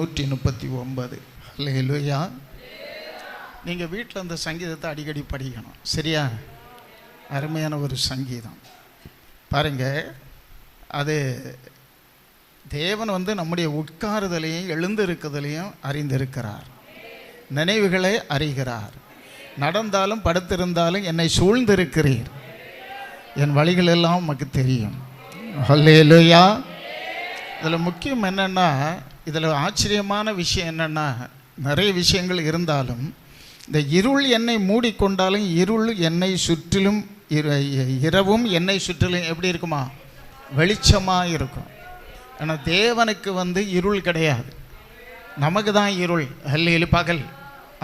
நூற்றி முப்பத்தி ஒன்பது. இல்லையா நீங்கள் வீட்டில் அந்த சங்கீதத்தை அடிக்கடி படிக்கணும். சரியா? அருமையான ஒரு சங்கீதம். பாருங்கள் அது தேவன் வந்து நம்முடைய உட்காருதலையும் எழுந்திருக்குதலையும் அறிந்திருக்கிறார். நினைவுகளை அறிகிறார். நடந்தாலும் படுத்திருந்தாலும் என்னை சூழ்ந்திருக்கிறீர். என் வழிகள் எல்லாம் உமக்கு தெரியும். ஹல்லேலூயா. இதில் முக்கியம் என்னென்னா இதில் ஆச்சரியமான விஷயம் என்னென்னா நிறைய விஷயங்கள் இருந்தாலும் இந்த இருள் என்னை மூடிக்கொண்டாலும் இருள் என்னை சுற்றிலும் இரவும் என்னை சுற்றிலும் எப்படி இருக்குமா? வெளிச்சமாக இருக்கும். ஆனால் தேவனுக்கு வந்து இருள் கிடையாது. நமக்கு தான் இருள். ஹல்லி பகல்.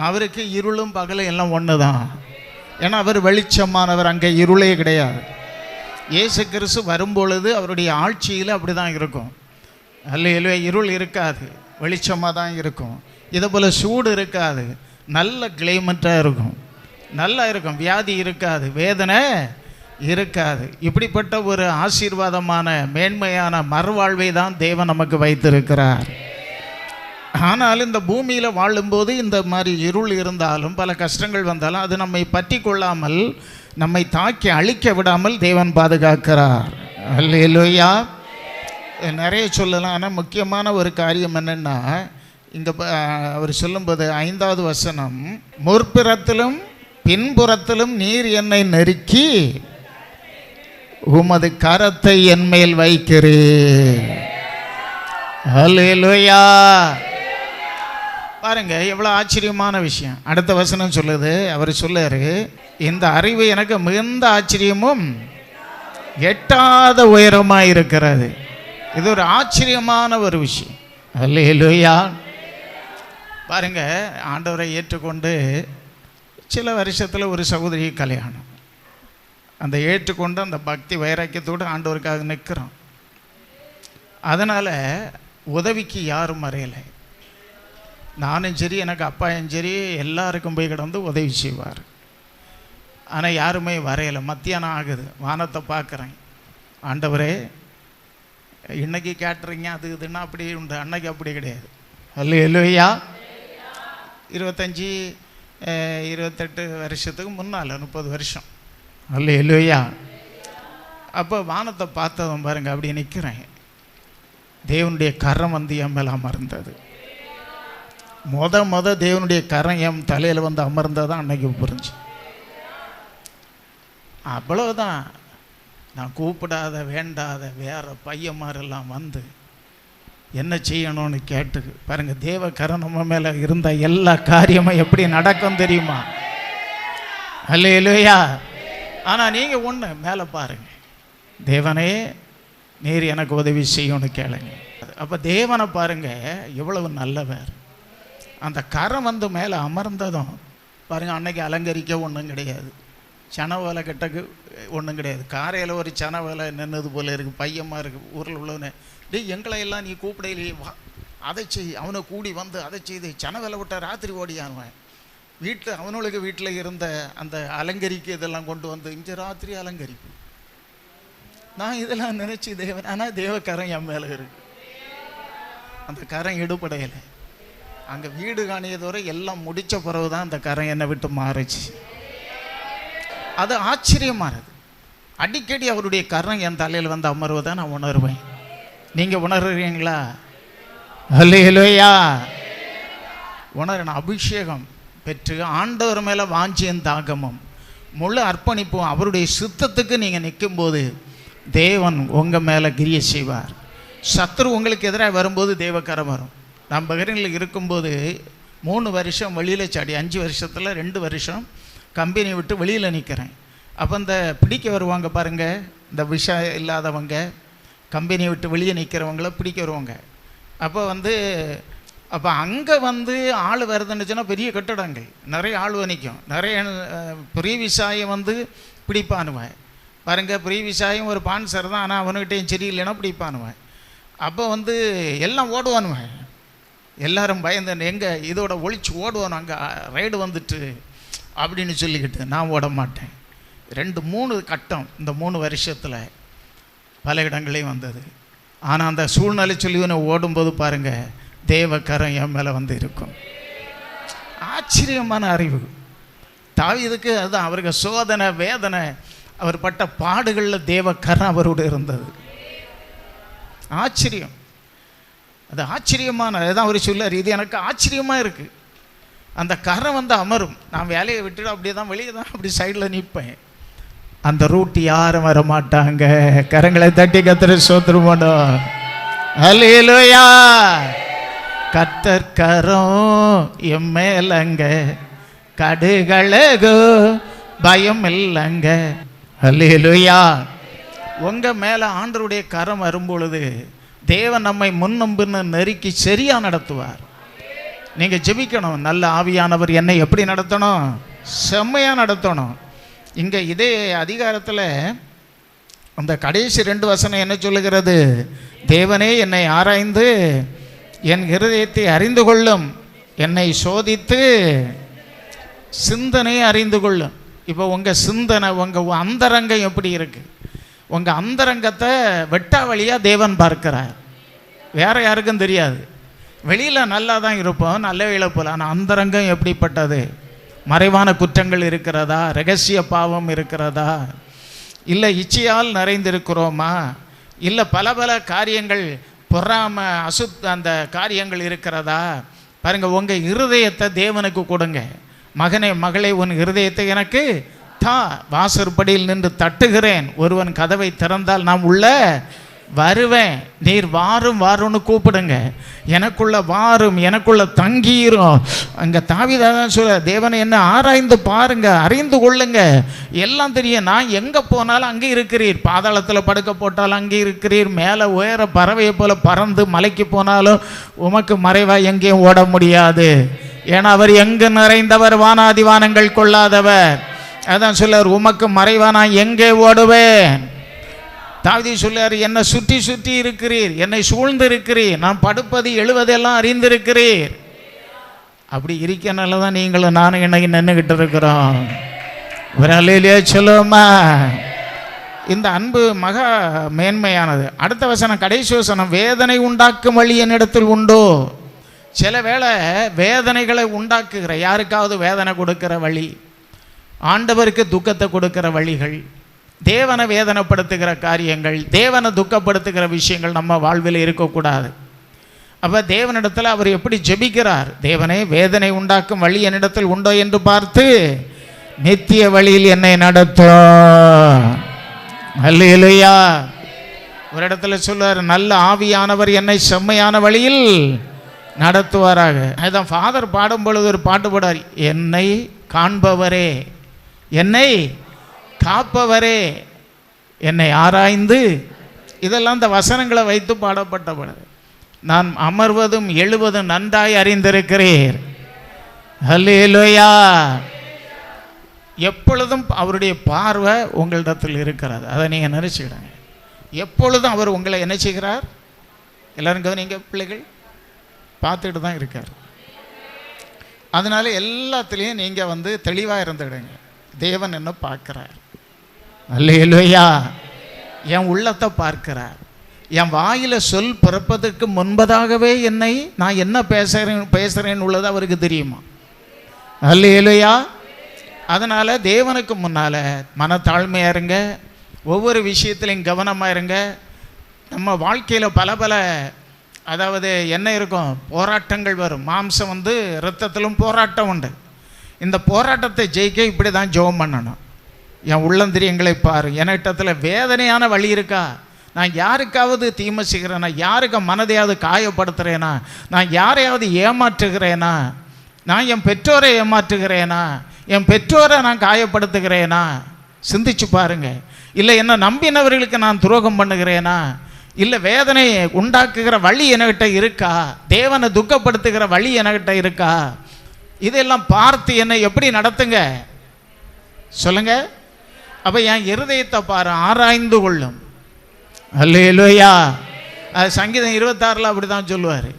அவருக்கு இருளும் பகலும் எல்லாம் ஒன்று தான். ஏன்னா அவர் வெளிச்சமானவர். அங்கே இருளே கிடையாது. இயேசு கிறிஸ்து வரும்பொழுது அவருடைய ஆட்சியில் அப்படி தான் இருக்கும். அல்ல இருள் இருக்காது வெளிச்சமாக தான் இருக்கும். இதே போல் சூடு இருக்காது நல்ல கிளைமேட்டாக இருக்கும். நல்லா இருக்கும் வியாதி இருக்காது வேதனை இருக்காது. இப்படிப்பட்ட ஒரு ஆசீர்வாதமான மேன்மையான மறுவாழ்வை தான் தேவன் நமக்கு வைத்திருக்கிறார். ஆனால் இந்த பூமியில் வாழும்போது இந்த மாதிரி இருள் இருந்தாலும் பல கஷ்டங்கள் வந்தாலும் அது நம்மை பற்றி கொள்ளாமல் நம்மை தாக்கி அழிக்க விடாமல் தேவன் பாதுகாக்கிறார். அல்லையா நிறைய சொல்லலாம். ஆனால் முக்கியமான ஒரு காரியம் என்னென்னா இங்கே அவர் சொல்லும்போது ஐந்தாவது வசனம் முற்புறத்திலும் பின்புறத்திலும் நீர் என்னை நெருக்கி உமது கரத்தை என் மேல் வைக்கிறேன் அல்லேலூயா பாருங்க எவ்வளோ ஆச்சரியமான விஷயம். அடுத்த வசனம் சொல்லுது அவர் சொல்லாரு இந்த அறிவு எனக்கு மிகுந்த ஆச்சரியமும் எட்டாத உயரமாக இருக்கிறது. இது ஒரு ஆச்சரியமான ஒரு விஷயம். அல்லேலூயா. பாருங்க ஆண்டவரை ஏற்றுக்கொண்டு சில வருஷத்தில் ஒரு சகோதரி கல்யாணம். அந்த ஏற்றுக்கொண்டு அந்த பக்தி வைராக்கியத்தோடு ஆண்டவருக்காக நிற்கிறோம். அதனால் உதவிக்கு யாரும் மறையலை. நானும் சரி எனக்கு அப்பாயும் சரி எல்லாருக்கும் போய் கிடந்து உதவி செய்வார். ஆனால் யாருமே வரையலை. மத்தியானம் ஆகுது. வானத்தை பார்க்குறேன். ஆண்டவரே இன்னைக்கு கேட்டுறீங்க அது இதுன்னா அப்படி உண்டு. அன்னைக்கு அப்படி கிடையாது. அல்ல இல்லையா இருபத்தஞ்சி இருபத்தெட்டு வருஷத்துக்கு முன்னால் முப்பது வருஷம். அல்ல இல்லையா அப்போ வானத்தை பார்த்ததும் பாருங்க அப்படி நிற்கிறேன் தேவனுடைய கரம் வந்து என் மேலே அமர்ந்தது. முத முத தேவனுடைய கரம் என் தலையில் வந்து அமர்ந்ததான் அன்னைக்கு புரிஞ்சு. அவ்வளவுதான். நான் கூப்பிடாத வேண்டாத வேற பையன்மாரெல்லாம் வந்து என்ன செய்யணும்னு கேட்டு பாருங்கள் தேவ கரணம் மேலே இருந்த எல்லா காரியமும் எப்படி நடக்கும் தெரியுமா? அல்ல இல்லையா ஆனால் நீங்கள் ஒன்று மேலே பாருங்கள் தேவனே நீர் எனக்கு உதவி செய்யணும்னு கேளுங்க. அப்போ தேவனை பாருங்கள் எவ்வளவு நல்லவர். அந்த கரம் வந்து மேலே அமர்ந்ததும் பாருங்கள் அன்னைக்கு அலங்கரிக்க ஒன்றும் கிடையாது. சன வேலை கெட்டக்கு ஒன்றும் கிடையாது. காரையில் ஒரு சன வேலை நின்னது போல் இருக்குது பையமாக இருக்குது ஊரில் உள்ளவனே. டேய் எங்களை எல்லாம் நீ கூப்பிடையிலேயே வா. அதை செய். அவனை கூடி வந்து அதை செய்து சன வேலை விட்ட ராத்திரி ஓடியானுவன் வீட்டில் அவனுக்கு வீட்டில் இருந்த அந்த அலங்கரிக்கு இதெல்லாம் கொண்டு வந்து இங்கே ராத்திரி அலங்கரிப்பு. நான் இதெல்லாம் நினச்சி தேவன் ஆனால் தேவக்கரம் என் மேலே இருக்கு. அந்த கரம் எடுபடையலை. அங்கே வீடு காணியதோட எல்லாம் முடித்த பிறகு தான் அந்த கரம் என்னை விட்டு மாறுச்சு. அது ஆச்சரியமானது. அடிக்கடி அவருடைய கரணம் என் தலையில் வந்து அமர்வதை நான் உணர்வேன். நீங்கள் உணர்றீங்களா? அல்லையா உணரணும் அபிஷேகம் பெற்று ஆண்டவர் மேலே வாஞ்சியும் தாகமும் முழு அர்ப்பணிப்பும் அவருடைய சுத்தத்துக்கு நீங்கள் நிற்கும்போது தேவன் உங்கள் மேலே கிரிய செய்வார். சத்ரு உங்களுக்கு எதிராக வரும்போது தேவக்கரம் வரும். நான் பகரனில் இருக்கும்போது மூணு வருஷம் வெளியில் சாடி அஞ்சு வருஷத்தில் ரெண்டு வருஷம் கம்பெனி விட்டு வெளியில் நிற்கிறேன் அப்போ இந்த பிடிக்க வருவாங்க பாருங்கள் இந்த விஷம் இல்லாதவங்க கம்பெனியை விட்டு வெளியே நிற்கிறவங்கள பிடிக்க வருவாங்க. அப்போ வந்து அப்போ அங்கே வந்து ஆள் வருதுன்னுச்சுன்னா பெரிய கட்டடங்கள். நிறைய ஆள் நிற்கும் நிறைய பெரிய விவசாயம் வந்து பிடிப்பானுவேன். பாருங்க பெரிய விவசாயம் ஒரு பான்சர் தான். ஆனால் அவனுக்கிட்டையும் சரியில்லைன்னா பிடிப்பானுவேன். அப்போ வந்து எல்லாம் ஓடுவானுவேன். எல்லாரும் பயந்து எங்கே இதோட ஒழிச்சு ஓடுவானு அங்கே ரைடு வந்துட்டு அப்படின்னு சொல்லிக்கிட்டு நான் ஓட மாட்டேன். ரெண்டு மூணு கட்டம் இந்த மூணு வருஷத்தில் பல இடங்களையும் வந்தது. ஆனால் அந்த சூழ்நிலை சொல்லி ஓடும்போது பாருங்கள் தேவக்கரம் என் மேலே வந்து இருக்கும். ஆச்சரியமான அறிவு. தாவீதுக்கு அதுதான் அவருக்கு சோதனை வேதனை அவர் பட்ட பாடுகளில் தேவக்கரம் அவரோடு இருந்தது. ஆச்சரியம். அது ஆச்சரியமான அதுதான் அவர் சொல்லார் இது எனக்கு ஆச்சரியமாக இருக்குது அந்த கரம் வந்து அமரும். நான் வேலையை விட்டுட்டு அப்படியே தான் வெளியே தான் அப்படி சைடில் நிற்பேன். அந்த ரூட் யாரும் வர மாட்டாங்க கரங்களை தட்டி கத்திர சோத்திரமானோ அல்லேலூயா கத்தர் கரம் எம் மேலங்க. கடுகளகோ பயம் இல்லைங்க. அலியலுயா உங்க மேல ஆண்டருடைய கரம் வரும்பொழுது தேவன் நம்மை முன்னம்புன்னு நெருக்கி சரியா நடத்துவார். நீங்கள் ஜெபிக்கணும். நல்ல ஆவியானவர் என்னை எப்படி நடத்தணும்? செம்மையாக நடத்தணும். இங்கே இதே அதிகாரத்தில் அந்த கடைசி ரெண்டு வசனம் என்ன சொல்லுகிறது? தேவனே என்னை ஆராய்ந்து என் இருதயத்தை அறிந்து கொள்ளும். என்னை சோதித்து சிந்தனையை அறிந்து கொள்ளும். இப்போ உங்கள் சிந்தனை உங்கள் அந்தரங்கம் எப்படி இருக்குது உங்கள் அந்தரங்கத்தை வெட்டா வழியாக தேவன் பார்க்கிறார். வேறு யாருக்கும் தெரியாது. வெளியில் நல்லா தான் இருப்போம் நல்ல வேலை போகலாம் ஆனால் அந்தரங்கம் எப்படிப்பட்டது? மறைவான குற்றங்கள் இருக்கிறதா? ரகசிய பாவம் இருக்கிறதா? இல்லை இச்சையால் நிறைந்திருக்கிறோமா? இல்லை பல பல காரியங்கள் பொறாம அசுத் அந்த காரியங்கள் இருக்கிறதா? பாருங்கள் உங்கள் இருதயத்தை தேவனுக்கு கொடுங்க. மகனே மகளே உன் இருதயத்தை எனக்கு தா. வாசற்படியில் நின்று தட்டுகிறேன். ஒருவன் கதவை திறந்தால் நாம் உள்ள வருவேன். நீர் வாரும் வாரும்னு கூப்பிடுங்க. எனக்குள்ள வாரும் எனக்குள்ள தங்கிரும். அங்கே தாவிதான் சொல்ல தேவனை என்ன ஆராய்ந்து பாருங்க அறிந்து கொள்ளுங்க. எல்லாம் தெரியும். நான் எங்கே போனாலும் அங்கே இருக்கிறீர். பாதாளத்தில் படுக்க போட்டாலும் அங்கே இருக்கிறீர். மேலே உயர பறவையை போல பறந்து மலைக்கு போனாலும் உமக்கு மறைவாக எங்கேயும் ஓட முடியாது. ஏன்னா அவர் எங்கு நிறைந்தவர்? வானாதிவானங்கள் கொள்ளாதவர். அதான் சொல்லுவார் உமக்கு மறைவா நான் எங்கே ஓடுவேன்? தாவிதி சொல்லார் என்னை சுற்றி சுற்றி இருக்கிறீர் என்னை சூழ்ந்து இருக்கிறீர் நான் படுப்பது எழுவதெல்லாம் அறிந்திருக்கிறீர். அப்படி இருக்கனால தான் நீங்களும் நானும் இன்னைக்கு நின்றுக்கிட்டு இருக்கிறோம். ஒரு அலையிலேயே சொல்லுவோமா? இந்த அன்பு மகா மேன்மையானது. அடுத்த வசனம் கடைசி வசனம் வேதனை உண்டாக்கும் வழி என்னிடத்தில் உண்டோ? சில வேளை வேதனைகளை உண்டாக்குகிற யாருக்காவது வேதனை கொடுக்கிற வழி ஆண்டவருக்கு துக்கத்தை கொடுக்கிற வழிகள் தேவனை வேதனைப்படுத்துகிற காரியங்கள் தேவனை துக்கப்படுத்துகிற விஷயங்கள் நம்ம வாழ்வில் இருக்கக்கூடாது. அப்போ தேவனிடத்தில் அவர் எப்படி ஜெபிக்கிறார்? தேவனே வேதனை உண்டாக்கும் வழி என்னிடத்தில் உண்டோ என்று பார்த்து நித்திய வழியில் என்னை நடத்தும் அல்லேலூயா. ஒரு இடத்துல சொல்லுவார் நல்ல ஆவியானவர் என்னை செம்மையான வழியில் நடத்துவாராக. அதுதான் ஃபாதர் பாடும் பொழுது ஒரு பாட்டு பாடார் என்னை காண்பவரே என்னை காப்பவரே என்னை ஆராய்ந்து இதெல்லாம் இந்த வசனங்களை வைத்து பாடப்பட்ட நான் அமர்வதும் எழுவதும் நன்றாய் அறிந்திருக்கிறீர். ஹல்லேலூயா. எப்பொழுதும் அவருடைய பார்வை உங்களிடத்தில் இருக்கிறது. அதை நீங்கள் நினைச்சுக்கிடுங்க. எப்பொழுதும் அவர் உங்களை என்ன செய்கிறார்? எல்லாரும் கவனிங்க பிள்ளைகள் பார்த்துட்டு தான் இருக்கார். அதனால எல்லாத்துலேயும் நீங்கள் வந்து தெளிவாக இருந்துடுங்க. தேவன் என்ன பார்க்குறார். அல்லேலூயா. என் உள்ளத்தை பார்க்கிறார். என் வாயில் சொல் பிறப்பதற்கு முன்பதாகவே என்னை நான் என்ன பேசுகிறேன் பேசுகிறேன்னு உள்ளது அவருக்கு தெரியுமா? அல்லேலூயா. அதனால் தேவனுக்கு முன்னால் மனத்தாழ்மையாக இருங்க. ஒவ்வொரு விஷயத்துலையும் கவனமாக இருங்க. நம்ம வாழ்க்கையில் பல பல அதாவது என்ன இருக்கும்? போராட்டங்கள் வரும். மாம்சம் வந்து இரத்தத்திலும் போராட்டம் உண்டு. இந்த போராட்டத்தை ஜெயிக்க இப்படி தான் ஜெபம் பண்ணணும். என் உள்ளந்திரியங்களை பாரு. என்கிட்டத்தில் வேதனையான வழி இருக்கா? நான் யாருக்காவது தீமை செய்கிறேனா? யாருக்கு மனதையாவது காயப்படுத்துகிறேனா நான் யாரையாவது ஏமாற்றுகிறேனா? நான் என் பெற்றோரை ஏமாற்றுகிறேனா? என் பெற்றோரை நான் காயப்படுத்துகிறேனா? சிந்திச்சு பாருங்க. இல்லை என்ன நம்பினவர்களுக்கு நான் துரோகம் பண்ணுகிறேனா? இல்லை வேதனையை உண்டாக்குகிற வழி என்கிட்ட இருக்கா? தேவனை துக்கப்படுத்துகிற வழி என்கிட்ட இருக்கா? இதெல்லாம் பார்த்து என்னை எப்படி நடத்துங்க? சொல்லுங்கள் அப்ப என் இருதயத்தை பாரு ஆராய்ந்து கொள்ளும். அல்லேலூயா அது சங்கீதம் இருபத்தாறில் அப்படி தான் சொல்லுவார்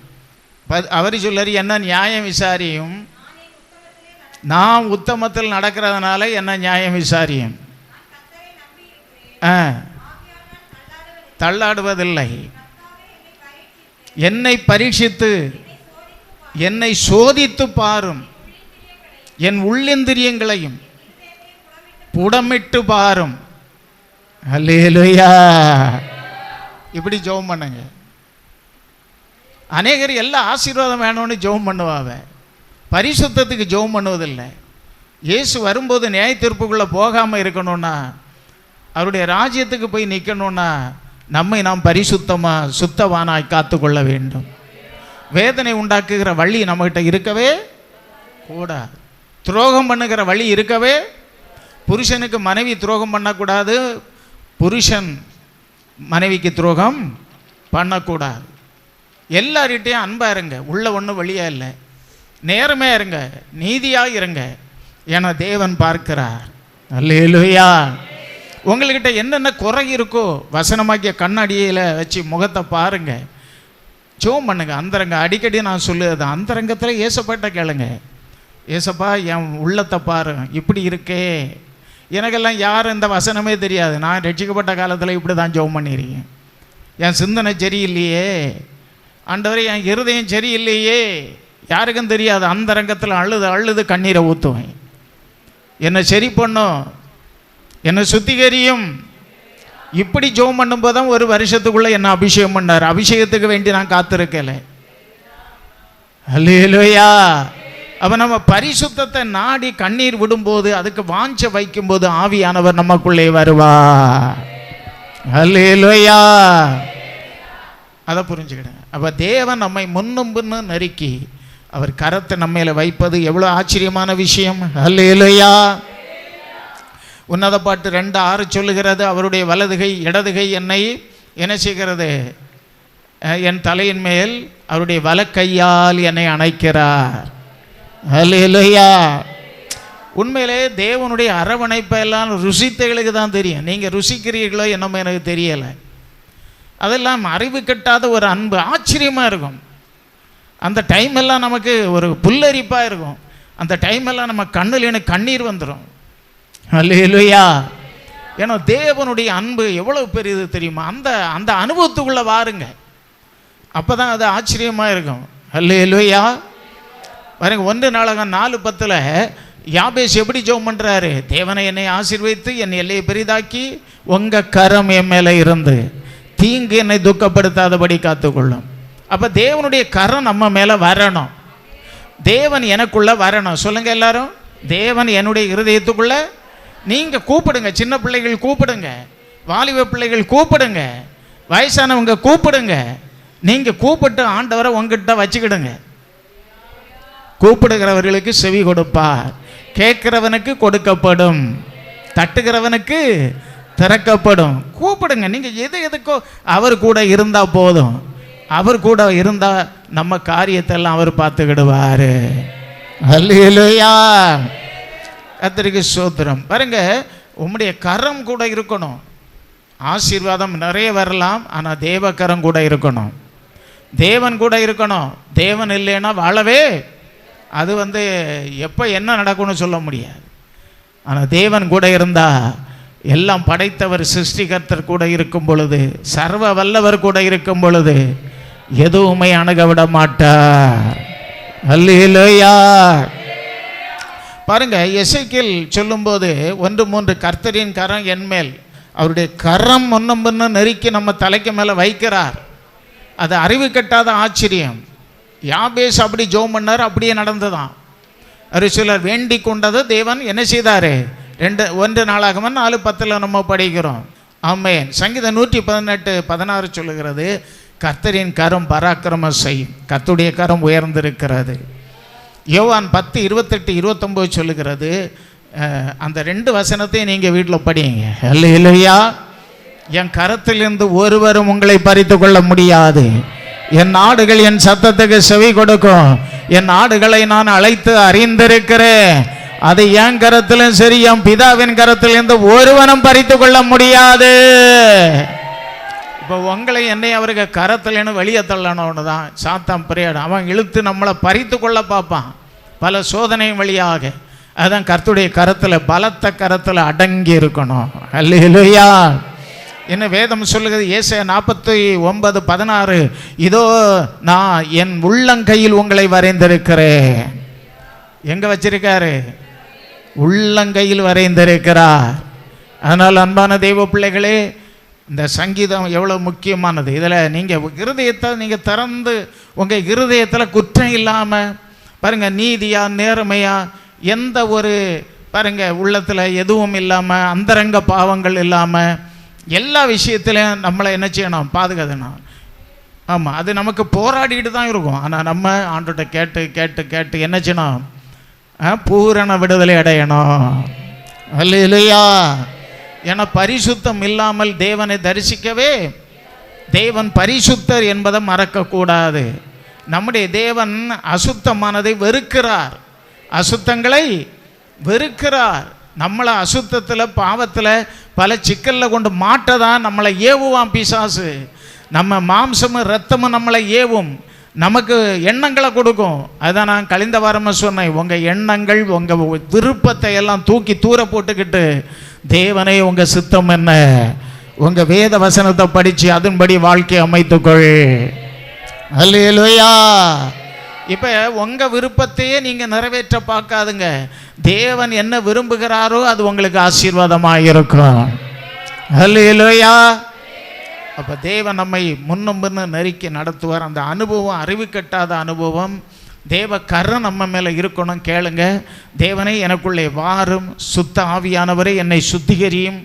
அவர் சொல்லார் என்ன நியாயம் விசாரியும்? நான் உத்தமத்தில் நடக்கிறதுனால என்ன நியாயம் விசாரியும்? ஆ தள்ளாடுவதில்லை. என்னை பரீட்சித்து என்னை சோதித்து பாரும். என் உள்ளிந்திரியங்களையும் புடமிட்டு பாரும். அல்லேலூயா இப்படி ஜெபம் பண்ணுங்க. அநேகர் எல்லா ஆசீர்வாதம் வேணும்னு ஜெபம் பண்ணுவாவ பரிசுத்தத்துக்கு ஜெபம் பண்ணுவதில்லை. இயேசு வரும்போது நியாய தீர்ப்புக்குள்ளே போகாமல் இருக்கணும்னா அவருடைய ராஜ்யத்துக்கு போய் நிற்கணும்னா நம்மை நாம் பரிசுத்தமாக சுத்தவானாய் காத்துக்கொள்ள வேண்டும். வேதனை உண்டாக்குகிற வழி நம்மகிட்ட இருக்கவே கூடாது. துரோகம் பண்ணுகிற வழி இருக்கவே புருஷனுக்கு மனைவி துரோகம் பண்ணக்கூடாது புருஷன் மனைவிக்கு துரோகம் பண்ணக்கூடாது. எல்லார்கிட்டையும் அன்பாக இருங்க. உள்ள ஒன்றும் வழியாக இல்லை. நேர்மையாக இருங்க. நீதியாக இருங்க. என தேவன் பார்க்கிறார். அல்லேலூயா. உங்கள்கிட்ட என்னென்ன குறை இருக்கோ வசனமாக்கிய கண்ணாடியில் வச்சு முகத்தை பாருங்க. ஜோம் பண்ணுங்க. அந்தரங்க அடிக்கடி நான் சொல்லுது அந்தரங்கத்தில் ஏசப்பாட்ட கேளுங்க. ஏசப்பா என் உள்ளத்தை பாரு. இப்படி இருக்கே. எனக்கெல்லாம் யாரும் இந்த வசனமே தெரியாது. நான் ரட்சிக்கப்பட்ட காலத்தில் இப்படி தான் ஜோம் பண்ணியிருக்கேன். என் சிந்தனை சரியில்லையே. ஆண்டவரை என் இருதயம் சரியில்லையே. யாருக்கும் தெரியாது. அந்த ரங்கத்தில் அழுது அழுது கண்ணீரை ஊற்றுவேன் என்னை சரி பண்ணும். என்னை சுத்திகரியும். இப்படி ஜோம் பண்ணும்போது தான் ஒரு வருஷத்துக்குள்ளே என்ன அபிஷேகம் பண்ணார். அபிஷேகத்துக்கு வேண்டி நான் காத்திருக்கலை. அல்லையிலோயா அப்போ நம்ம பரிசுத்தத்தை நாடி கண்ணீர் விடும்போது அதுக்கு வாஞ்ச வைக்கும்போது ஆவியானவர் நமக்குள்ளே வருவா. அல்லையா அதை புரிஞ்சுக்கிடுங்க. அப்போ தேவன் நம்மை முன்னும் பின்னும் நறுக்கி அவர் கரத்தை நம்மையில வைப்பது எவ்வளோ ஆச்சரியமான விஷயம். அல்லையா உன்னத பாட்டு ரெண்டு ஆறு சொல்லுகிறது அவருடைய வலதுகை இடதுகை என்னை என்ன செய்கிறது? என் தலையின் மேல் அவருடைய வலக்கையால் என்னை அணைக்கிறார். அல்லேலூயா உண்மையிலே தேவனுடைய அரவணைப்பை எல்லாம் ருசித்தவர்களுக்கு தான் தெரியும். நீங்கள் ருசிக்கிறீர்களோ என்னமோ எனக்கு தெரியலை. அதெல்லாம் அறிவு கட்டாத ஒரு அன்பு ஆச்சரியமாக இருக்கும். அந்த டைம் எல்லாம் நமக்கு ஒரு புல்லரிப்பாக இருக்கும். அந்த டைம் எல்லாம் நம்ம கண்ணில் எனக்கு கண்ணீர் வந்துடும் அல்லேலூயா ஏன்னா தேவனுடைய அன்பு எவ்வளவு பெரியது தெரியுமா? அந்த அந்த அனுபவத்துக்குள்ளே வாருங்க. அப்போ தான் அது ஆச்சரியமாக இருக்கும். அல்லேலூயா பாருங்க ஒன்று நாளகம் நாலு பத்தில் யாபேஸ் எப்படி ஜோம் பண்ணுறாரு தேவனை என்னை ஆசீர்வதித்து என் எல்லையை பெரிதாக்கி உங்கள் கரம் என் மேலே இருந்து. தீங்கு என்னை துக்கப்படுத்தாதபடி காத்துக்கொள்ளும். அப்போ தேவனுடைய கரம் நம்ம மேலே வரணும். தேவன் எனக்குள்ளே வரணும். சொல்லுங்கள் எல்லாரும். தேவன் என்னுடைய இருதயத்துக்குள்ளே நீங்கள் கூப்பிடுங்க. சின்ன பிள்ளைகள் கூப்பிடுங்க. வாலிப பிள்ளைகள் கூப்பிடுங்க. வயசானவங்க கூப்பிடுங்க. நீங்கள் கூப்பிட்டு ஆண்டவரை உங்ககிட்ட வச்சுக்கிடுங்க. கூப்பிடுகிறவர்களுக்கு செவி கொடுப்பார். கேட்கிறவனுக்கு கொடுக்கப்படும். தட்டுகிறவனுக்கு திறக்கப்படும். கூப்பிடுங்க நீங்கள் எது எதுக்கோ அவர் கூட இருந்தால் போதும். அவர் கூட இருந்தால் நம்ம காரியத்தெல்லாம் அவர் பார்த்துக்கிடுவார். அல்லையா கத்திரிக்கு சோத்திரம். பாருங்க உம்முடைய கரம் கூட இருக்கணும். ஆசீர்வாதம் நிறைய வரலாம் ஆனால் தேவக்கரம் கூட இருக்கணும். தேவன் கூட இருக்கணும். தேவன் இல்லைன்னா வாழவே அது வந்து எப்போ என்ன நடக்கும்னு சொல்ல முடியாது. ஆனால் தேவன் கூட இருந்தால் எல்லாம் படைத்தவர் சிருஷ்டிகர்த்தர் கூட இருக்கும் பொழுது சர்வ வல்லவர் கூட இருக்கும் பொழுது எதுவுமே அணுக விட மாட்டார் அல்லையா பாருங்க எசைக்கில் சொல்லும்போது ஒன்று மூன்று கர்த்தரின் கரம் என்மேல் அவருடைய கரம் முன்னும் பின்னும் நெருக்கி நம்ம தலைக்கு மேலே வைக்கிறார். அது அறிவு கட்டாத ஆச்சரியம். யாபேஸ் அப்படி ஜோம் பண்ணார் அப்படியே நடந்ததான். ஒரு சிலர் வேண்டிக் கொண்டது தேவன் என்ன செய்தார்? ரெண்டு ஒன்று நாளாகம நாலு பத்தில் நம்ம படிக்கிறோம். ஆமேன். சங்கீதம் நூற்றி பதினெட்டு பதினாறு சொல்லுகிறது கர்த்தரின் கரம் பராக்கிரமம் செய்யும். கத்துடைய கரம் உயர்ந்திருக்கிறது. யோவான் பத்து இருபத்தெட்டு இருபத்தொம்போது சொல்லுகிறது அந்த ரெண்டு வசனத்தையும் நீங்கள் வீட்டில் படிங்க. இல்லை இல்லையா என் கரத்திலிருந்து ஒருவரும் உங்களை பறித்து கொள்ள முடியாது. என் நாடுகள் என் சத்தத்துக்கு செவி கொடுக்கும். என் நாடுகளை நான் அழைத்து அறிந்திருக்கிறேன். அது என் கரத்திலும் சரி என் பிதாவின் கரத்திலிருந்து ஒருவனும் பறித்து கொள்ள முடியாது. இப்போ உங்களை என்னை அவருக்கு கரத்தில்னு வெளியே தள்ளணும்னு தான் சாத்தான் பிரியாடு அவன் இழுத்து நம்மளை பறித்து கொள்ள பார்ப்பான். பல சோதனை வழியாக. அதுதான் கர்த்துடைய கரத்தில் பலத்த கரத்தில் அடங்கி இருக்கணும். அல்லையா என்ன வேதம் சொல்லுகிறது? ஏச நாற்பத்தி ஒன்பது பதினாறு. இதோ நான் என் உள்ளங்கையில் உங்களை வரைந்திருக்கிறேன். எங்க வச்சிருக்காரு? உள்ளங்கையில் வரைந்திருக்கிறார். அதனால் அன்பான தெய்வ பிள்ளைகளே இந்த சங்கீதம் எவ்வளோ முக்கியமானது? இதில் நீங்கள் இருதயத்தை நீங்கள் திறந்து உங்கள் இருதயத்தில் குற்றம் இல்லாமல் பாருங்கள் நீதியாக நேர்மையாக எந்த ஒரு பாருங்க உள்ளத்தில் எதுவும் இல்லாமல் அந்தரங்க பாவங்கள் இல்லாமல் எல்லா விஷயத்திலையும் நம்மளை என்ன செய்யணும்? பாதுகாக்கணும். ஆமாம் அது நமக்கு போராடிட்டு தான் இருக்கும். ஆனால் நம்ம ஆண்டோட்ட கேட்டு கேட்டு கேட்டு என்ன செய்யணும்? ஆ, பூரண விடுதலை அடையணும். அல்ல இல்லையா ஏன்னா பரிசுத்தம் இல்லாமல் தேவனை தரிசிக்கவே தேவன் பரிசுத்தர் என்பதை மறக்கக்கூடாது. நம்முடைய தேவன் அசுத்தமானதை வெறுக்கிறார். அசுத்தங்களை வெறுக்கிறார். நம்மளை அசுத்தத்தில் பாவத்தில் பல சிக்கலில் கொண்டு மாட்டதான் நம்மளை ஏவுவான் பிசாசு. நம்ம மாம்சமும் ரத்தமும் நம்மளை ஏவும். நமக்கு எண்ணங்களை கொடுக்கும். அதான் நான் கழிந்த வாரமாக சொன்னேன். உங்கள் எண்ணங்கள் உங்கள் விருப்பத்தை எல்லாம் தூக்கி தூர போட்டுக்கிட்டு தேவனே உங்கள் சித்தம் என்ன? உங்கள் வேத வசனத்தை படித்து அதன்படி வாழ்க்கையை அமைத்துக்கொள். அல்லையா இப்போ உங்கள் விருப்பத்தையே நீங்கள் நிறைவேற்ற பார்க்காதுங்க. தேவன் என்ன விரும்புகிறாரோ அது உங்களுக்கு ஆசீர்வாதமாக இருக்கும். இல்லையா அப்போ தேவன் நம்மை முன்னும் பின்னும் நெருக்கி நடத்துவார். அந்த அனுபவம் அறிவு கட்டாத அனுபவம். தேவ கரம் நம்ம மேலே இருக்கணும் கேளுங்க. தேவனை எனக்குள்ளே வாரும். சுத்த ஆவியானவரை என்னை சுத்திகரியும்.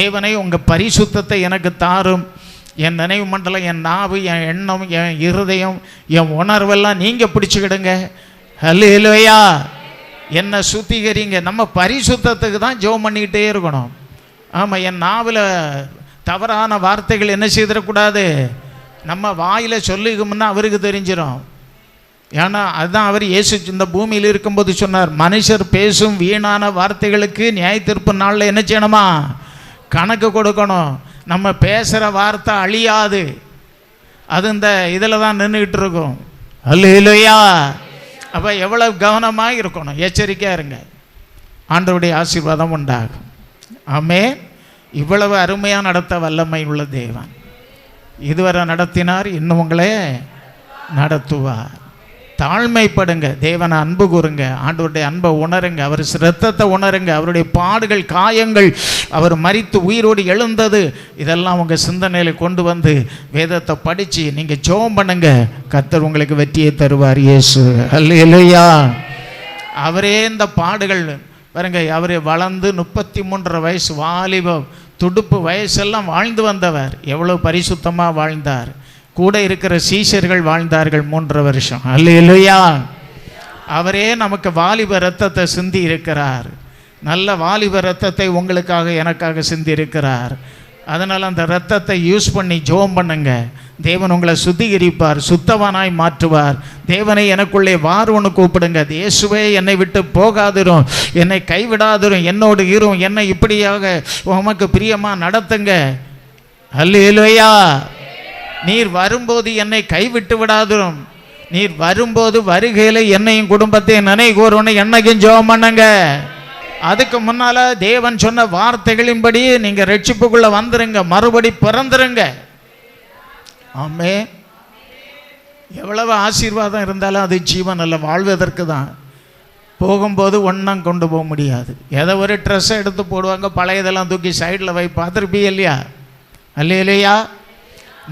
தேவனை உங்கள் பரிசுத்தத்தை எனக்கு தாரும். என் நினைவு மண்டலம் என் நாவு என் எண்ணம் என் இருதயம் என் உணர்வெல்லாம் நீங்கள் பிடிச்சிக்கிடுங்க. ஹல்லேலூயா. என்னை சுத்திகரிங்க. நம்ம பரிசுத்தத்துக்கு தான் ஜெபம் பண்ணிக்கிட்டே இருக்கணும். ஆமாம் என் நாவில் தவறான வார்த்தைகள் என்ன செய்திடக்கூடாது? நம்ம வாயில் சொல்லுகும்னா அவருக்கு தெரிஞ்சிடும் ஏன்னா அதுதான் அவர் இயேசு இந்த பூமியில் இருக்கும்போது சொன்னார் மனுஷர் பேசும் வீணான வார்த்தைகளுக்கு நியாய நாளில் என்ன செய்யணுமா? கணக்கு கொடுக்கணும். நம்ம பேசுகிற வார்த்தை அழியாது. அது இந்த இதில் தான் நின்றுக்கிட்டு இருக்கும் அல்ல இல்லையா அப்போ எவ்வளோ கவனமாக இருக்கணும். எச்சரிக்கையாக இருங்க. ஆண்டவருடைய ஆசீர்வாதம் உண்டாகும். ஆமே இவ்வளவு அருமையாக நடத்த வல்லமை உள்ள தேவன். இதுவரை நடத்தினார் இன்னும் உங்களே நடத்துவார். தாழ்மைப்படுங்க தேவனை அன்பு கூறுங்க ஆண்டவருடைய அன்பை உணருங்க அவர் ரத்தத்தை உணருங்க அவருடைய பாடுகள் காயங்கள் அவர் மறித்து உயிரோடு எழுந்தது இதெல்லாம் உங்கள் சிந்தனையில் கொண்டு வந்து வேதத்தை படித்து நீங்கள் ஜோம் பண்ணுங்க. கத்தர் உங்களுக்கு வெற்றியை தருவார் இயேசு. இல்லையா அவரே இந்த பாடுகள் பாருங்க அவரை வளர்ந்து முப்பத்தி மூன்றரை வயசு வாலிபம் துடுப்பு வயசெல்லாம் வாழ்ந்து வந்தவர். எவ்வளோ பரிசுத்தமாக வாழ்ந்தார். கூட இருக்கிற சீஷர்கள் வாழ்ந்தார்கள் மூன்றரை வருஷம். அல்லேலூயா. அவரே நமக்கு வாலிப ரத்தத்தை சிந்தி இருக்கிறார். நல்ல வாலிப ரத்தத்தை உங்களுக்காக எனக்காக சிந்தி இருக்கிறார். அதனால் அந்த ரத்தத்தை யூஸ் பண்ணி ஜோம் பண்ணுங்க. தேவன் உங்களை சுத்திகரிப்பார் சுத்தவனாய் மாற்றுவார். தேவனை எனக்குள்ளே வாருவனு கூப்பிடுங்க. இயேசுவே என்னை விட்டு போகாதிரும். என்னை கைவிடாதிரும். என்னோடு இரும். என்னை இப்படியாக உமக்கு பிரியமாக நடத்துங்க. அல்லேலூயா. நீர் வரும்போது என்னை கைவிட்டு விடாதும். நீர் வரும்போது வருகையில் என்னையும் குடும்பத்தையும் நினை கூறுன்னு என்னைக்கும் ஜோம் பண்ணுங்க அதுக்கு முன்னால தேவன் சொன்ன வார்த்தைகளின்படி நீங்க ரட்சிப்புக்குள்ள வந்துருங்க. மறுபடி பிறந்துருங்க. ஆமே. எவ்வளவு ஆசீர்வாதம் இருந்தாலும் அது ஜீவன் அல்ல வாழ்வதற்கு தான். போகும்போது ஒன்றும் கொண்டு போக முடியாது. ஏதோ ஒரு ட்ரெஸ்ஸை எடுத்து போடுவாங்க பழையதெல்லாம் தூக்கி சைடில் வை பார்த்துருப்பீ இல்லையா? அல்ல இல்லையா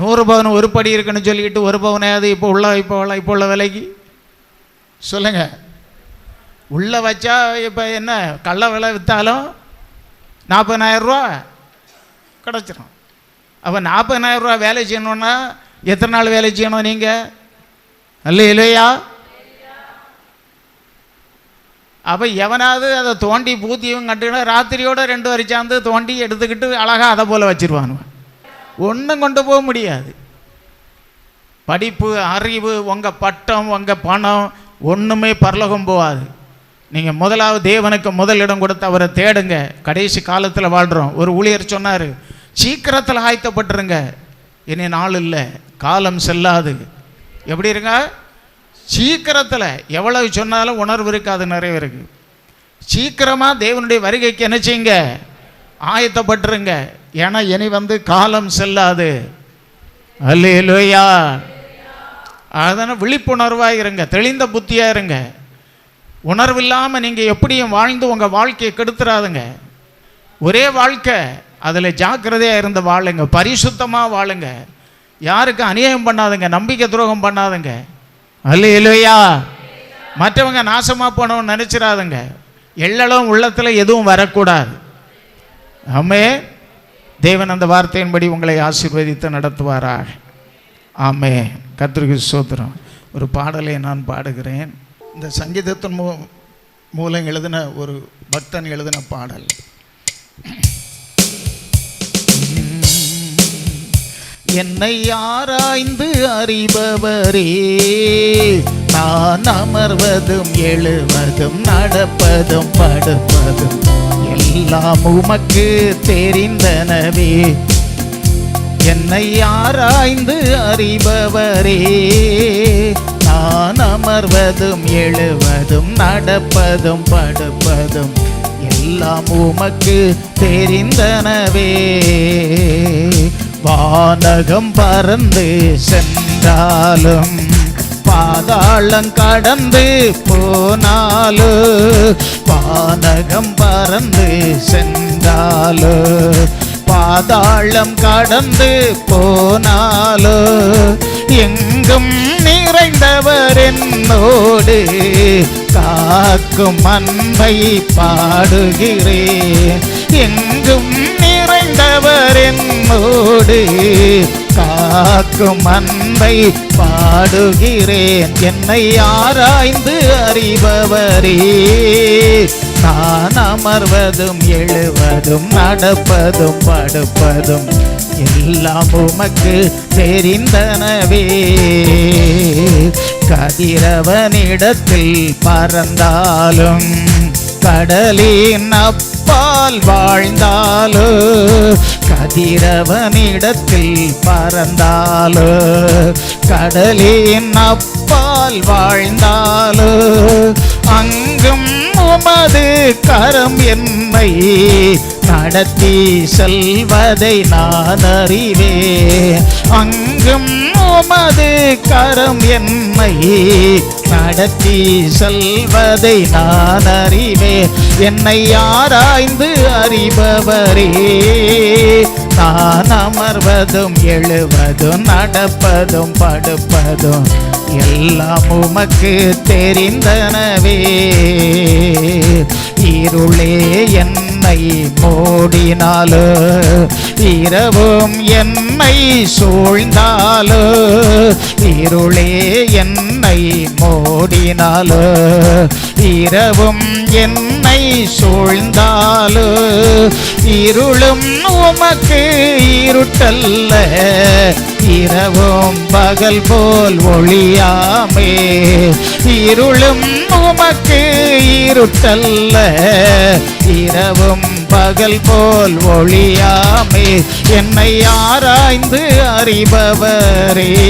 நூறு பவன் ஒரு படி இருக்குன்னு சொல்லிட்டு ஒரு பவனையாவது இப்போ உள்ள இப்போ உள்ள இப்போ உள்ள விலைக்கு? சொல்லுங்க. உள்ளே வச்சா இப்போ என்ன கள்ள விலை விற்றாலும் நாற்பதாயிரம் கிடச்சிடும் கிடச்சிரும். அப்போ நாற்பதாயிரம் வேலை செய்யணுன்னா எத்தனை நாள் வேலை செய்யணும் நீங்கள் அல்ல இல்லையா? அப்போ எவனாவது அதை தோண்டி பூத்தியும் கட்டுனா ராத்திரியோட ரெண்டு வரைச்சாந்து தோண்டி எடுத்துக்கிட்டு அழகாக அதை போல் வச்சுருவானுவன் ஒன்றும் கொண்டு போக முடியாது. படிப்பு அறிவு உங்கள் பட்டம் உங்கள் பணம் ஒன்றுமே பரலகம் போகாது. நீங்கள் முதலாவது தேவனுக்கு முதலிடம் கொடுத்து அவரை தேடுங்க. கடைசி காலத்தில் வாழ்கிறோம் ஒரு ஊழியர் சொன்னார் சீக்கிரத்தில் ஆயத்தப்பட்டுருங்க. இனி நாள் இல்லை காலம் செல்லாது. எப்படி இருங்க சீக்கிரத்தில். எவ்வளவு சொன்னாலும் உணர்வு இருக்காது நிறைய இருக்குது சீக்கிரமாக தேவனுடைய வருகைக்கு என்ன செய்யுங்க? ஆயத்தப்பட்டுருங்க. ஏன்னா இனி வந்து காலம் செல்லாது. அல்லையா அதனால் விழிப்புணர்வாக இருங்க தெளிந்த புத்தியாக இருங்க. உணர்வில்லாமல் நீங்கள் எப்படியும் வாழ்ந்து உங்கள் வாழ்க்கையை கெடுத்துறாதுங்க. ஒரே வாழ்க்கை அதில் ஜாக்கிரதையாக இருந்து வாழுங்க பரிசுத்தமாக வாழுங்க. யாருக்கும் அநியாயம் பண்ணாதுங்க நம்பிக்கை துரோகம் பண்ணாதுங்க. அல்லேலூயா. மற்றவங்க நாசமாக போனவன் நினச்சிடாதுங்க எள்ளளவும் உள்ளத்தில் எதுவும் வரக்கூடாது. ஆமே தேவன் அந்த வார்த்தையின்படி உங்களை ஆசீர்வதித்து நடத்துவாராக. ஆமே கத்திரிக்கு சோத்திரம் ஒரு பாடலை நான் பாடுகிறேன். இந்த சங்கீதத்தின் மூ மூலம் எழுதின ஒரு பக்தன் எழுதின பாடல். என்னை ஆராய்ந்து அறிபவரே. நான் அமர்வதும் எழுவதும் நடப்பதும் படுப்பதும் எல்லாம் உமக்கு தெரிந்தனவே. என்னை ஆராய்ந்து அறிபவரே. நான் அமர்வதும் எழுவதும் நடப்பதும் படுப்பதும் எல்லாம் உமக்கு தெரிந்தனவே. வானகம் பறந்து சென்றாலும் பாதாளம் கடந்து போனாலும் வானகம் பறந்து சென்றாலும் பாதாளம் கடந்து போனாலோ எங்கும் நிறைந்தவர் என்னோடு காக்கும் அன்பை பாடுகிறேன். எங்கும் ஆண்டவர் என்னோடு காக்கும் அன்பை பாடுகிறேன். என்னை ஆராய்ந்து அறிபவரே. நான் அமர்வதும் எழுவதும் நடப்பதும் படுப்பதும் எல்லாம் உமக்கு தெரிந்தனவே. கதிரவனிடத்தில் பறந்தாலும் கடலின் அப்பால் வாழ்ந்தாலோ கதிரவனிடத்தில் பறந்தாலோ கடலின் அப்பால் வாழ்ந்தாலோ அங்கும் உமது கரம் என்னை நடத்தி செல்வதை நான் அறிவே அங்கும் உமது கரம் என்னை நடத்தி செல்வதை நான் அறிவேன். என்னை ஆராய்ந்து அறிபவரே. நான் அமர்வதும் எழுவதும் நடப்பதும் படுப்பதும் எல்லாம் உமக்கு தெரிந்தனவே. இருளே என் கண்ணை மூடினாலோ இரவும் என்னை சூழ்ந்தாலோ இருளே என்னை மூடினாலோ இரவும் என்னை சூழ்ந்தாலோ. இருளும் உமக்கு இருட்டல்ல. இரவும் பகல் போல் ஒளியாமே இருளும் உமக்கு இருட்டல்ல. இரவும் பகல் போல் ஒளியாமே என்னை ஆராய்ந்து அறிபவரே.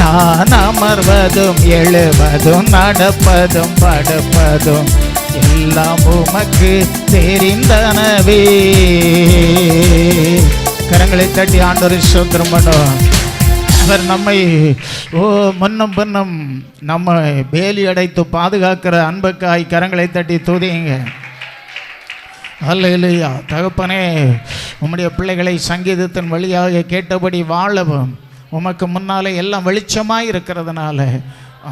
நான் அமர்வதும் எழுவதும் நடப்பதும் படுப்பதும் எல்லாம் உமக்கு தெரிந்தனவே. கரங்களை தட்டி ஆண்டோரை சுதந்திரம் பண்ணுவோம். அவர் நம்மை ஓ முன்னும் பின்னம் நம்ம வேலி அடைத்து பாதுகாக்கிற அன்புக்காய் கரங்களை தட்டி துதியுங்க. அல்ல இல்லையா தகப்பனே உம்முடைய பிள்ளைகளை சங்கீதத்தின் வழியாக கேட்டபடி வாழவும். உமக்கு முன்னாலே எல்லாம் வெளிச்சமாக இருக்கிறதுனால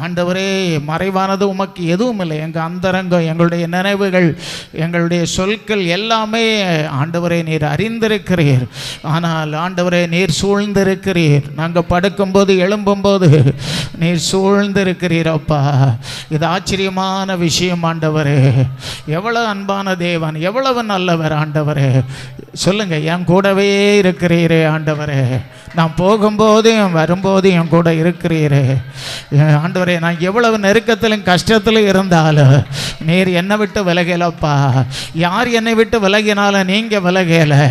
ஆண்டவரே மறைவானது உமக்கு எதுவும் இல்லை எங்கள் அந்தரங்கம் எங்களுடைய நினைவுகள் எங்களுடைய சொற்கள் எல்லாமே ஆண்டவரே நீர் அறிந்திருக்கிறீர். ஆனால் ஆண்டவரே நீர் சூழ்ந்திருக்கிறீர். நாங்கள் படுக்கும்போது எழும்பும்போது நீர் சூழ்ந்திருக்கிறீர் அப்பா. இது ஆச்சரியமான விஷயம் ஆண்டவரே. எவ்வளோ அன்பான தேவன் எவ்வளவு நல்லவர் ஆண்டவரே. சொல்லுங்கள் என் கூடவே இருக்கிறீரே ஆண்டவரே. நான் போகும்போதையும் வரும்போதும் கூட இருக்கிறீரே. ஆண்டவரே நான் எவ்வளவு நெருக்கத்திலும் கஷ்டத்திலும் இருந்தாலும் நீர் என்னை விட்டு விலகலப்பா. யார் என்னை விட்டு விலகினாலும் நீங்கள் விலகலை.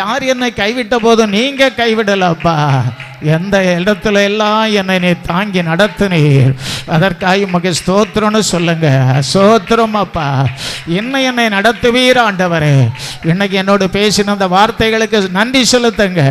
யார் என்னை கைவிட்ட போதும் நீங்கள் கைவிடலப்பா. எந்த இடத்துல எல்லாம் என்னை நீ தாங்கி நடத்துனீர் அதற்காக உமக்கு ஸ்தோத்திரம்னு சொல்லுங்க. ஸ்தோத்திரம் அப்பா. இன்னும் என்னை நடத்துவீர் ஆண்டவரே. இன்னைக்கு என்னோடு பேசின அந்த வார்த்தைகளுக்கு நன்றி செலுத்துங்க.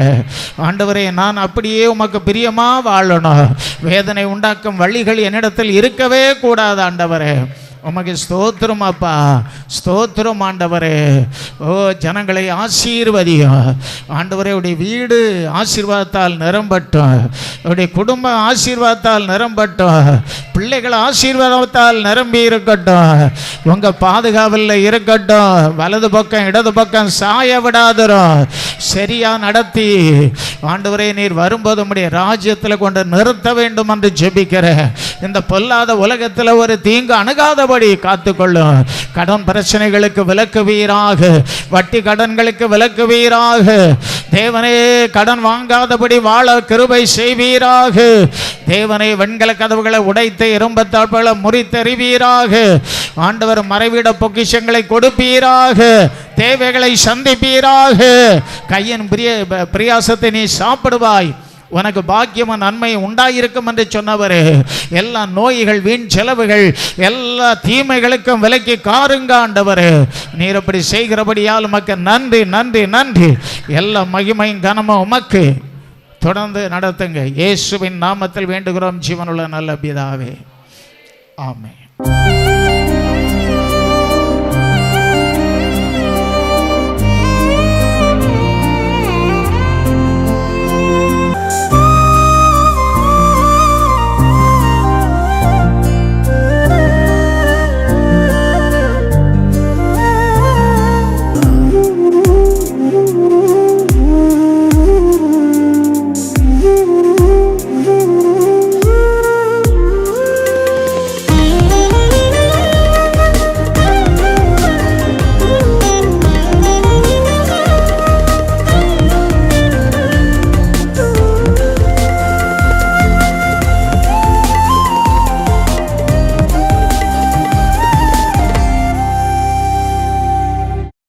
ஆண்டவரே நான் அப்படியே உமக்கு பிரியமா வாழணும். வேதனை உண்டாக்கும் வழிகள் என்னிடத்தில் இருக்கவே கூடாது ஆண்டவரே. உமக்கு ஸ்தோத்திரம் அப்பா. ஸ்தோத்திரம் ஆண்டவரே. ஓ ஜனங்களை ஆசீர்வதியும் ஆண்டவரே உடைய வீடு ஆசீர்வாதத்தால் நிரம்பட்டும் உடைய குடும்பம் ஆசீர்வாதத்தால் நிரம்பட்டும் பிள்ளைகள் ஆசீர்வாதத்தால் நிரம்பி இருக்கட்டும் உங்கள் பாதுகாவலில் இருக்கட்டும் வலது பக்கம் இடது பக்கம் சாய விடாதரும் சரியா நடத்தி. ஆண்டவரே நீர் வரும்போது உம்முடைய ராஜ்யத்தில் கொண்டு நிறுத்த வேண்டும் என்று ஜெபிக்கிறேன். இந்த பொல்லாத உலகத்தில் ஒரு தீங்கு அணுகாதபடி காத்துக்கொள்ளும் கடன் பிரச்சனைகளுக்கு விலக்குவீராக வட்டி கடன்களுக்கு விலக்குவீராக தேவனே கடன் வாங்காதபடி வாழ கிருபை செய்வீராக. தேவனே வெண்கல கதவுகளை உடைத்து இரும்பத்தாட்களை முறித்தறிவீராக. ஆண்டவர் மறைவிட பொக்கிஷங்களை கொடுப்பீராக. தேவைகளை சந்திப்பீராக. கையின் பிரிய பிரியாசத்தை நீ சாப்பிடுவாய். உனக்கு பாக்கியமும் நன்மை உண்டாயிருக்கும் என்று சொன்னவர். எல்லா நோய்கள் வீண் செலவுகள் எல்லா தீமைகளுக்கும் விலக்கி காருங்க ஆண்டவர். நீர் அப்படி செய்கிறபடியால் உமக்கு நன்றி நன்றி நன்றி. எல்லா மகிமையும் கனமும் உமக்கு. தொடர்ந்து நடத்துங்க. இயேசுவின் நாமத்தில் வேண்டுகிறோம். ஜீவனுள்ள நல்ல பிதாவே. ஆமென்.